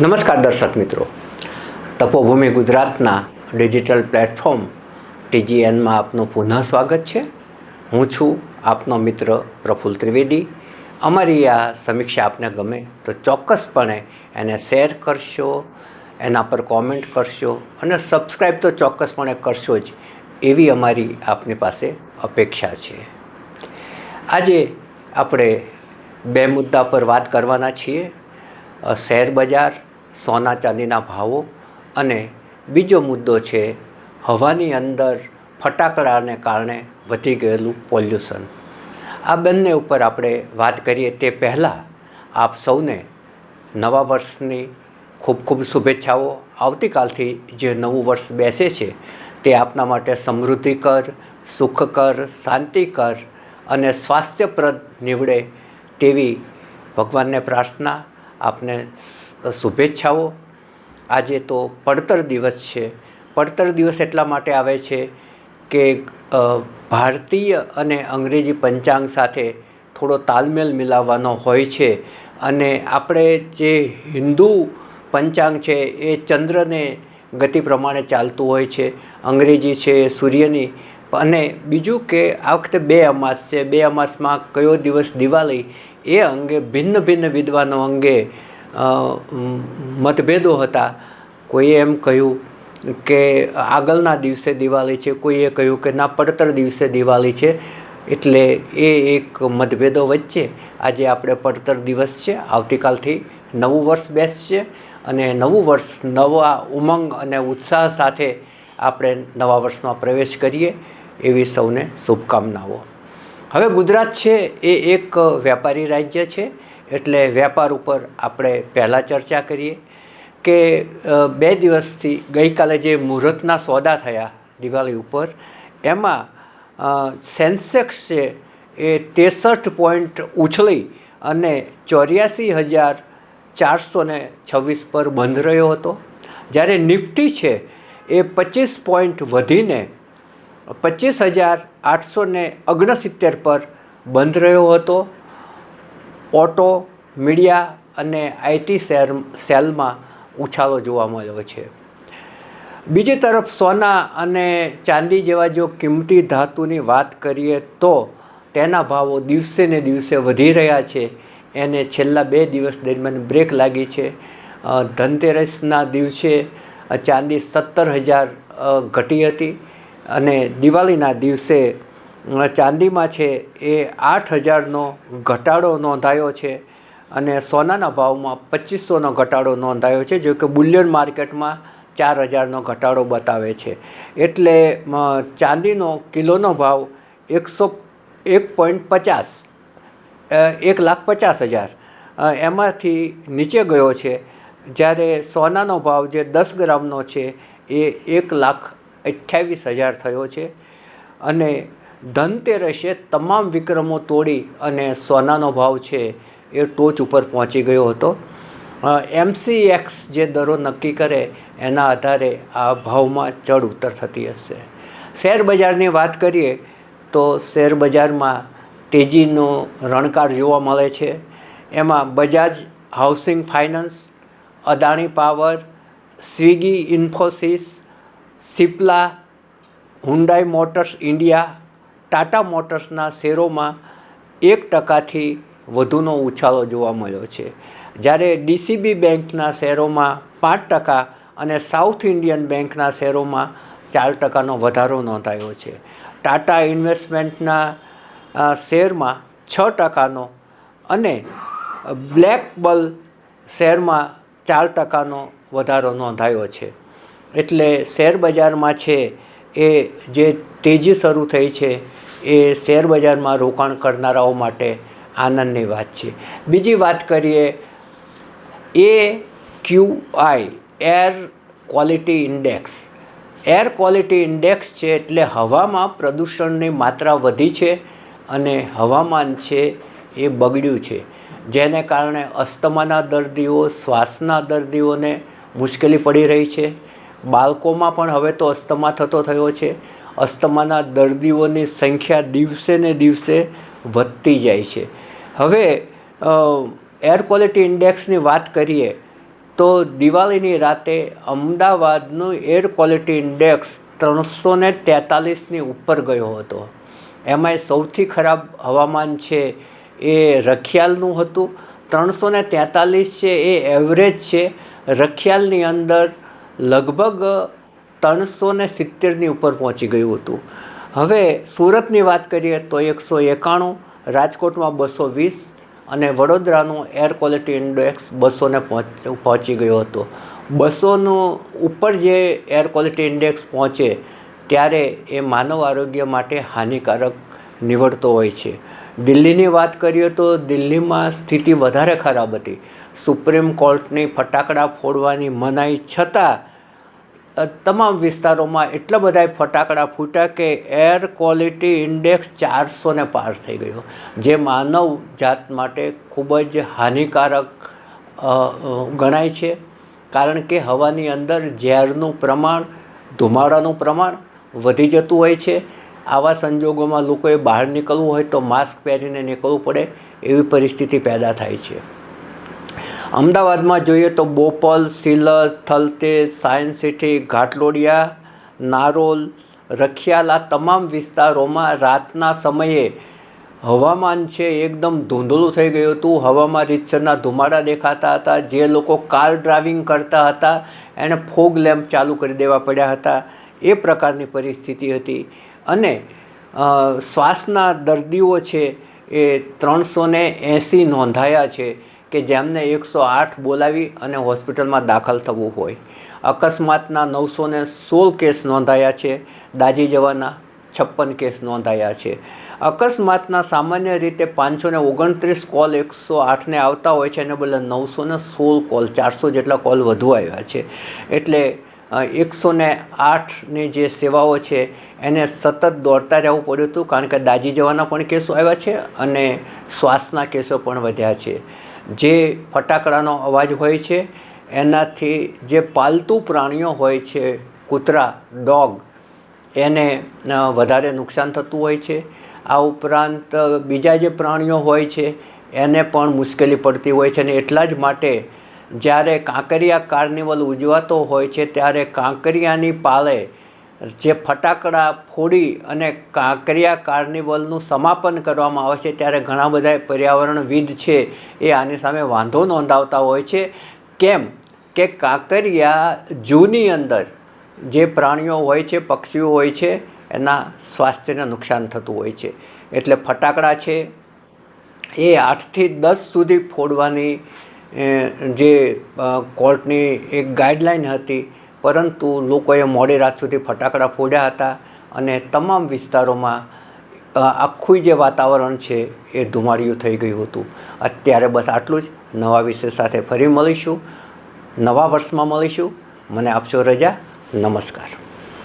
નમસ્કાર દર્શક મિત્રો. તપોભૂમિ ગુજરાતના ડિજિટલ પ્લેટફોર્મ ટીજીએનમાં આપનું પુનઃ સ્વાગત છે. હું છું આપનો મિત્ર પ્રફુલ ત્રિવેદી. અમારી આ સમીક્ષા આપને ગમે તો ચોક્કસપણે એને શેર કરશો, એના પર કોમેન્ટ કરશો અને સબસ્ક્રાઈબ તો ચોક્કસપણે કરશો જ એવી અમારી આપની પાસે અપેક્ષા છે. આજે આપણે બે મુદ્દા પર વાત કરવાના છીએ. શેર બજાર સોના ચાંદીના ભાવો અને બીજો મુદ્દો છે, હવાની અંદર ફટાકડાને કારણે વધી ગયેલું પોલ્યુશન. આ બંને ઉપર આપણે વાત કરીએ તે પહેલાં આપ સૌને નવા વર્ષની ખૂબ ખૂબ શુભેચ્છાઓ. આવતીકાલથી જે નવું વર્ષ બેસે છે, તે આપના માટે સમૃદ્ધિકર, સુખકર, શાંતિકર અને સ્વાસ્થ્યપ્રદ નીવડે તેવી ભગવાનને પ્રાર્થના આપને શુભેચ્છાઓ. આજે તો પડતર દિવસ છે. પડતર દિવસ એટલા માટે આવે છે કે ભારતીય અને અંગ્રેજી પંચાંગ સાથે થોડો તાલમેલ મિલાવવાનો હોય છે અને આપણે જે હિન્દુ પંચાંગ છે એ ચંદ્રને ગતિ પ્રમાણે ચાલતું હોય છે, અંગ્રેજી છે, સૂર્યની. અને બીજું કે આ વખતે બે અમાસ છે. બે અમાસમાં કયો દિવસ દિવાળી એ અંગે ભિન્ન ભિન્ન વિદ્વાનો અંગે મતભેદો હતા. કોઈએ એમ કહ્યું કે આગળના દિવસે દિવાળી છે, કોઈએ કહ્યું કે ના, પડતર દિવસે દિવાળી છે. એટલે એ એક મતભેદો વચ્ચે આજે આપણે પડતર દિવસ છે, આવતીકાલથી નવું વર્ષ બેસશે અને નવું વર્ષ, નવા ઉમંગ અને ઉત્સાહ સાથે આપણે નવા વર્ષમાં પ્રવેશ કરીએ એવી સૌને શુભકામનાઓ. હવે ગુજરાત છે એ એક વેપારી રાજ્ય છે. એટલે વેપાર ઉપર આપણે પહેલાં ચર્ચા કરીએ કે બે દિવસથી ગઈકાલે જે મુહૂર્તના સોદા થયા દિવાળી ઉપર, એમાં સેન્સેક્સ છે એ ત્રેસઠ પોઈન્ટ ઉછળી અને ચોર્યાસી હજાર ચારસો ને છવ્વીસ પર બંધ રહ્યો હતો. જ્યારે નિફ્ટી છે એ પચીસ પોઈન્ટ વધીને પચીસ હજાર આઠસો ને ઓગણસિત્તેર પર બંધ રહ્યો હતો. ઓટો, મીડિયા અને આઈટી શેર સેલમાં ઉછાળો જોવા મળ્યો છે. બીજી તરફ સોના અને ચાંદી જેવા જો કિંમતી ધાતુની વાત કરીએ તો તેના ભાવો દિવસે ને દિવસે વધી રહ્યા છે. એને છેલ્લા બે દિવસ દરમિયાન બ્રેક લાગી છે. ધનતેરસના દિવસે ચાંદી સત્તર હજાર ઘટી હતી અને દિવાળીના દિવસે ચાંદીમાં છે એ આઠ હજારનો ઘટાડો નોંધાયો છે અને સોનાના ભાવમાં પચીસોનો ઘટાડો નોંધાયો છે જો કે બુલિયન માર્કેટમાં ચાર હજારનો ઘટાડો બતાવે છે. એટલે ચાંદીનો કિલોનો ભાવ એકસો, એક પોઈન્ટ પચાસ એક લાખ પચાસ હજાર એમાંથી નીચે ગયો છે. જ્યારે સોનાનો ભાવ જે દસ ગ્રામનો છે એ એક લાખ અઠ્યાવીસ હજાર થયો છે. અને ધનતેરસે તમામ વિક્રમો તોડી અને સોનાનો ભાવ છે એ ટોચ ઉપર પહોંચી ગયો હતો. એમસીએક્સ જે દરો નક્કી કરે એના આધારે આ ભાવમાં ચડ ઉતર થતી હશે. શેર બજારની વાત કરીએ તો શેર બજારમાં તેજીનો રણકાર જોવા મળે છે. એમાં Bajaj housing finance, Adani power, Swiggy Infosys, Cipla Hyundai motors India Tata મોટર્સના શેરોમાં એક ટકાથી વધુનો ઉછાળો જોવા મળ્યો છે. જ્યારે ડીસીબી બેંકના શેરોમાં પાંચ ટકા અને સાઉથ ઇન્ડિયન બેંકના શેરોમાં ચાર ટકાનો વધારો નોંધાયો છે. ટાટા ઇન્વેસ્ટમેન્ટના શેરમાં છ ટકાનો અને બ્લેક બલ શેરમાં ચાર ટકાનો વધારો નોંધાયો છે. એટલે શેર બજારમાં છે એ જે તેજી શરૂ થઈ છે એ શેર બજારમાં રોકાણ કરનારાઓ માટે આનંદની વાત છે. બીજી વાત કરીએ, A Q I, air quality index. Air quality index છે એટલે હવામાં પ્રદૂષણની માત્રા વધી છે અને હવામાન છે એ બગડ્યું છે. જેને કારણે અસ્થમાના દર્દીઓ, શ્વાસના દર્દીઓને મુશ્કેલી પડી રહી છે. બાળકોમાં પણ હવે તો અસ્થમા થતો થયો છે. અસ્થમાના દર્દીઓની સંખ્યા દિવસે ને દિવસે વધતી જાય છે. હવે એર ક્વોલિટી ઇન્ડેક્સની વાત કરીએ, તો દિવાળીની રાતે અમદાવાદનું એર ક્વોલિટી ઇન્ડેક્સ ત્રણસો ને તેતાલીસની ઉપર ગયો હતો. એમાંય સૌથી ખરાબ હવામાન છે એ રખિયાલનું હતું. ત્રણસો ને તેતાલીસ છે એ એવરેજ છે. રખિયાલની અંદર લગભગ ત્રણસો ને સિત્તેરની ઉપર પહોંચી ગયું હતું. હવે સુરતની વાત કરીએ તો એકસો એકાણું, રાજકોટમાં બસો વીસ અને વડોદરાનું એર ક્વોલિટી ઇન્ડેક્સ બસોને પહોંચ પહોંચી ગયો હતો. બસોનું ઉપર જે એર ક્વોલિટી ઇન્ડેક્સ પહોંચે, ત્યારે એ માનવ આરોગ્ય માટે હાનિકારક નીવડતો હોય છે. દિલ્હીની વાત કરીએ તો દિલ્હીમાં સ્થિતિ વધારે ખરાબ હતી. સુપ્રીમ કોર્ટની ફટાકડા ફોડવાની મનાઈ છતાં તમામ વિસ્તારોમાં એટલા બધા ફટાકડા ફૂટ્યા કે એર ક્વોલિટી ઇન્ડેક્સ ચારસોને પાર થઈ ગયો, જે માનવ જાત માટે ખૂબ જ હાનિકારક ગણાય છે. કારણ કે હવાની અંદર ઝેરનું પ્રમાણ, ધુમાડાનું પ્રમાણ વધી જતું હોય છે. આવા સંજોગોમાં લોકોએ બહાર નીકળવું હોય તો માસ્ક પહેરીને નીકળવું પડે એવી પરિસ્થિતિ પેદા થાય છે. અમદાવાદમાં જોઈએ તો બોપલ, સિલર થલતેજ સાયન્સ સિટી, ઘાટલોડિયા, નારોલ, રખિયાલ તમામ વિસ્તારોમાં રાતના સમયે હવામાન છે એકદમ ધૂંધળું થઈ ગયું હતું. હવામાં રીતસરના ધુમાડા દેખાતા હતા. જે લોકો કાર ડ્રાઇવિંગ કરતા હતા, એણે ફોગ લેમ્પ ચાલુ કરી દેવા પડ્યા હતા. એ પ્રકારની પરિસ્થિતિ હતી. અને શ્વાસના દર્દીઓ છે એ ત્રણસો ને એંસી નોંધાયા છે કે જેમને એકસો આઠ બોલાવી અને હોસ્પિટલમાં દાખલ થવું હોય. અકસ્માતના નવસો ને સોળ કેસ નોંધાયા છે દાજી જવાના છપ્પન કેસ નોંધાયા છે. અકસ્માતના સામાન્ય રીતે પાંચસો ને ઓગણત્રીસ કોલ એકસો આઠને આવતા હોય છે એને બદલે નવસો ને સોળ કોલ, ચારસો જેટલા કોલ વધુ આવ્યા છે. એટલે એકસો ને આઠની જે સેવાઓ છે, એને સતત દોડતા રહેવું પડ્યું હતું, કારણ કે દાજી જવાના પણ કેસો આવ્યા છે અને શ્વાસના કેસો પણ વધ્યા છે. જે ફટાકડાનો અવાજ હોય છે, એનાથી જે પાલતુ પ્રાણીઓ હોય છે, કૂતરા, ડોગ, એને વધારે નુકસાન થતું હોય છે. આ ઉપરાંત બીજા જે પ્રાણીઓ હોય છે, એને પણ મુશ્કેલી પડતી હોય છે અને એટલા જ માટે જ્યારે કાંકરિયા કાર્નિવલ ઉજવાતો હોય છે, ત્યારે કાંકરિયાની પાળે જે ફટાકડા, ફોડી અને કાંકરિયા કાર્નિવલનું સમાપન કરવામાં આવે છે, ત્યારે ઘણા બધા પર્યાવરણવિદ છે એ આની સામે વાંધો નોંધાવતા હોય છે. કેમ કે કાંકરિયા જૂની અંદર જે પ્રાણીઓ હોય છે, પક્ષીઓ હોય છે, એના સ્વાસ્થ્યને નુકસાન થતું હોય છે. એટલે ફટાકડા છે, એ આઠથી દસ સુધી ફોડવાની જે કોર્ટની એક ગાઈડલાઈન હતી, પરંતુ લોકોએ મોડી રાત સુધી ફટાકડા ફોડ્યા હતા અને તમામ વિસ્તારોમાં આખું જે વાતાવરણ છે એ ધુમાડિયું થઈ ગયું હતું. અત્યારે બસ આટલું જ. નવા વિષય સાથે ફરી મળીશું. નવા વર્ષમાં મળીશું. મને આપશો રજા. નમસ્કાર.